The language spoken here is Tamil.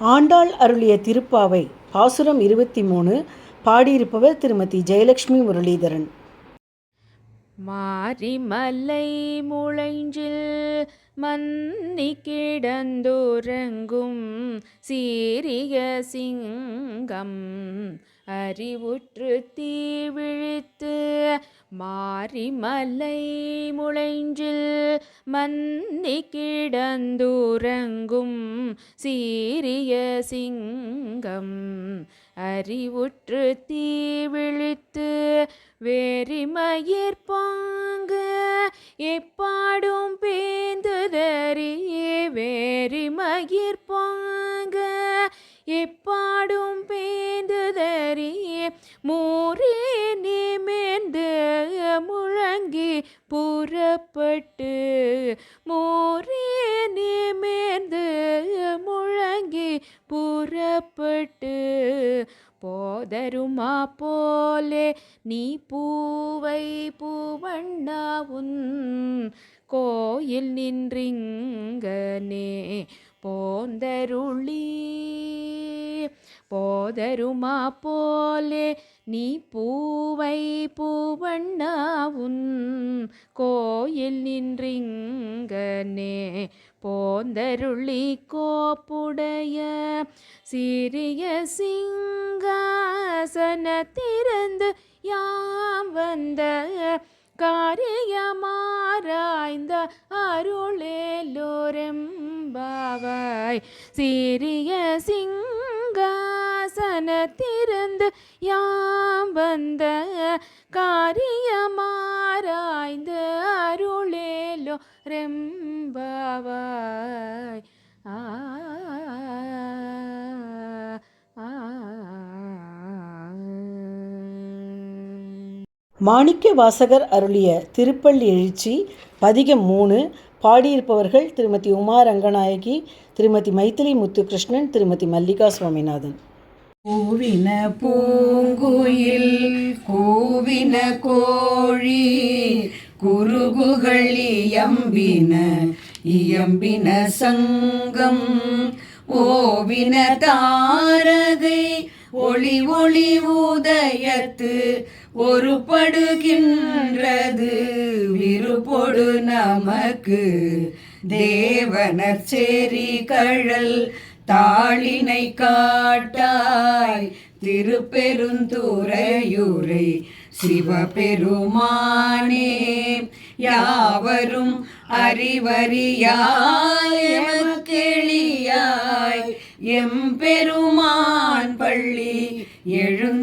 ஆண்டாள் அருளிய திருப்பாவை பாசுரம் இருபத்தி மூணு பாடியிருப்பவர் திருமதி ஜெயலட்சுமி முரளிதரன். மாரிமலை முளைஞ்சில் மன்னி கிடந்துறங்கும் சீரிய சிங்கம். அறிவுற்று தீ விழித்து மாரிமலை முளைஞ்சில் மன்னி கிடந்துறங்கும் சீரிய சிங்கம். அறிவுற்று தீ விழித்து எப்பாடும் பேந்துதறியே வேரிமயிர்பாங்கு எப்பாடும் பேந்துதறியே மூரே நிமிர்ந்து முழங்கி புறப்பட்டு மோரே நிமிர்ந்து முழங்கி புறப்பட்டு. போதருமா போலே நீ பூவை பூவண்ணாவுன் கோயில் நின்றிங்கனே. போந்தருளி போதருமா போலே நீ பூவை பூவண்ணாவுன் கோயில் நின்றிங்கனே. போந்தருளி கோப்புடைய சிறிய சிங்காசனத்திறந்து யாம் வந்த காரியமாராய்ந்த அருளேலோரெம்பாவாய். சிறிய சிங்காசனத்திறந்து யாம் வந்த காரியமாராய்ந்த அருளேலோ ரெம்பாவாய் ஆ ஆ, மாணிக்க வாசகர் அருளிய திருப்பள்ளி எழுச்சி பதிகம் மூணு பாடியிருப்பவர்கள் திருமதி உமா ரங்கநாயகி திருமதி மைத்திலி முத்துகிருஷ்ணன் திருமதி மல்லிகா சுவாமிநாதன். கூவின பூங்குயில் கூவின கோழி குருகுகள் இயம்பின இயம்பின சங்கம் ஓவின தாரகை ஒளி ஒளி உதயத்து ஒருபடுகின்றது. விருப்பொடு நமக்கு தேவனர் செறி கழல் தாளினை காட்டாய். திருப்பெருந்துறையுரை சிவபெருமானே யாவரும் அறிவறியாய் எமக்கெளியாய் எம்பெருமான் பள்ளி எழுந்தருளாயே.